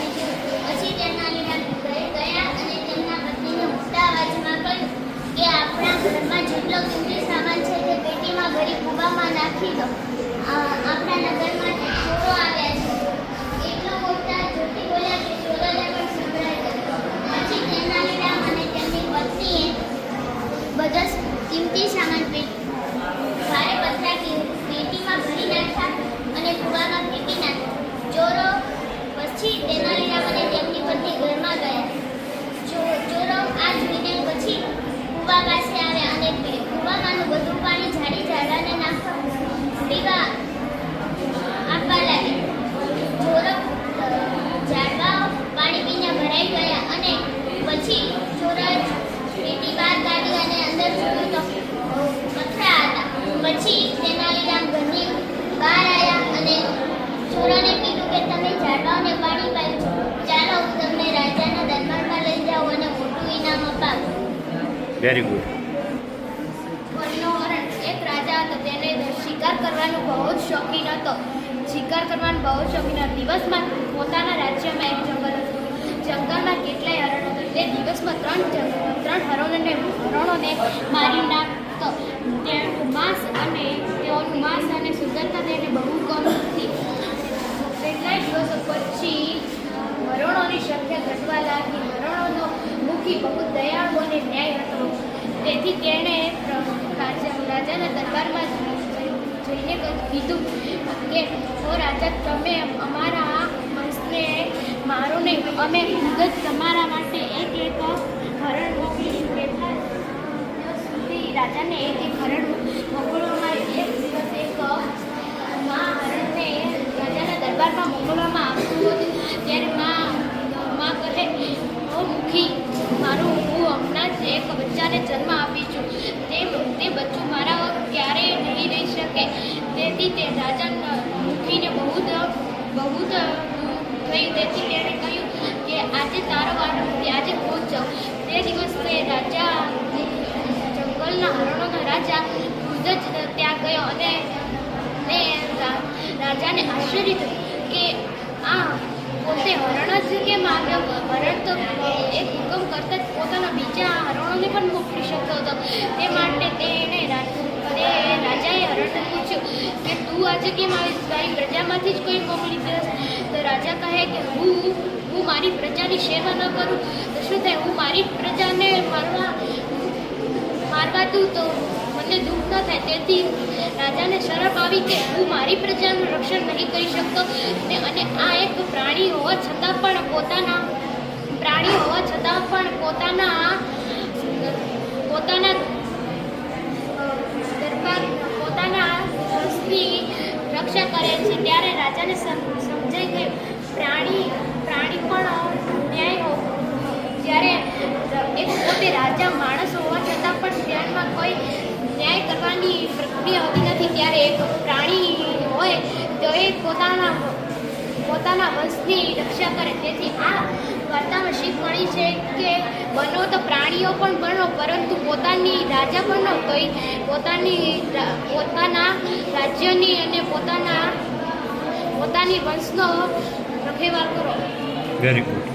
પછી તેનાલીરામ ઘરે ગયા અને તેમના પત્નીને મોટા અવાજમાં કહ્યું કે, આપણા ઘરમાં જેટલો કિંમતી સામાન છે તે પેટીમાં ભરી કૂવામાં નાખી દો. આપણા નગરમાં ચોરો આવ્યા એટલો બોલતા જ્યોતિ બોલ્યા કે ચોરોને પછી તેનાલીરામ અને તેમની પત્નીએ બધો કિંમતી સામાન ભારે પથરા પેટીમાં ભરી નાખ્યા અને કૂવામાં ફેંકી ચોરો પછી તેનાલીરામ અને તેમની પત્ની ઘરમાં ગયા ચો- ચોરો આ જોઈને પછી કૂવા પાસે આવ્યા અને પે- કૂવામાંનું બધું પાણી ઝાડી ઝાડાને નાખવા પીવા આપવા લાગ્યા ચોરો અ, ઝાડવાઓ પાણી પીને ભરાઈ ગયા અને પછી ચોરા પેટી બહાર કાઢી અને અંદર જોયું તો પથરા હતા પછી તેનાલીરામ ઘરની બહાર આવ્યા અને ચોરાને કીધું કે તમે ઝાડવાઓને પાણી પાયું છે ચાલો હું તમને રાજાના દરબારમાં લઈ જાઉં અને મોટું ઇનામ અપાવું વેરી ગુડ એક રાજા હતો, તેને શિકાર કરવાનો બહુ જ શોખીન હતો. શિકાર કરવાનો બહુ જ શોખીન દિવસમાં પોતાના રાજ્યમાં એક જંગલ હતું. જંગલમાં કેટલાય હરણો હતો. તે દિવસમાં ત્રણ ત્રણ હરણોને હરણોને મારી નાખતો. તેનું માંસ અને તેઓનું માંસ અને સુંદરતા તેને બહુ કમ હતી. કેટલાય દિવસો પછી હરણોની સંખ્યા ઘટવા લાગી. હરણોનો મુખી બહુ દયાળુ અને ન્યાય હતો તેથી તેણે રાજાના દરબારમાં જઈ- જઈને કીધું કે ઓ રાજા, તમે અમારા વંશને મારો નહીં, અમે જ તમારા માટે એક એક હરણ મોકલી કેટલા સુધી રાજાને એક એક હરણ મોકલવામાં એક દિવસ એક મા હરણને રાજાના દરબારમાં મોકલવામાં આવતું હતું ત્યારે માં માં કહે ઓ મુખી મારું હું હમણાં જ એક બચ્ચાને જન્મ આપી છું તે તે બચ્ચું મારા વગર ક્યારેય નહીં રહી શકે તે રાજા મુખીને બહુ જ બહુ જ થઈ તેથી તેણે કહ્યું કે આજે તારો વારો નથી, આજે જ જાઉં. તે દિવસે રાજા જંગલના હરણોના રાજા ખુદ જ ત્યાં ગયો અને ને રાજાને આશ્ચર્ય થયું કે આ પોતે હરણ જ કેમ આવ્યો? હરણ તો એક હુકમ કરતા જ પોતાના બીજા હરણોને પણ મોકલી શકતો હતો. તે માટે તેણે રા- તે રાજાએ હરણને પૂછ્યું કે આજે કેમ આવીશ તારી પ્રજામાંથી જ કોઈ મોકલી દે તો રાજા કહે કે હું હું મારી પ્રજાની સેવા ન કરું. તો શું થાય? હું મારી પ્રજાને મારવા મારવા દઉં તો મને દુઃખ ન થાય? તેથી રાજાને શરમ આવી કે હું મારી પ્રજાનું રક્ષણ નહીં કરી શકતો. અને આ એક પ્રાણી હોવા છતાં પણ પોતાના, પ્રાણી હોવા છતાં પણ પોતાના અ, દરબાર પોતાના વંશની રક્ષા કરે છે ત્યારે રાજાને સમ- સમજાઈ ગયું પ્રાણી પ્રાણી પણ ન્યાય જ્યારે એક પોતે રાજા માણસ હોવા છતાં પણ ધ્યાનમાં કોઈ ન્યાય કરવાની પ્રક્રિયા હોતી નથી. ત્યારે એક પ્રાણી હોય તો એ પોતાના પોતાના વંશની રક્ષા કરે. તેથી આ વાર્તામાં શીખ છે કે બનો તો પ્રાણીઓ પણ બનો, પરંતુ પોતાની રાજા બનો તો પોતાની પોતાના રાજ્યની અને પોતાના પોતાની વંશનો રખેવાળ કરો. Very good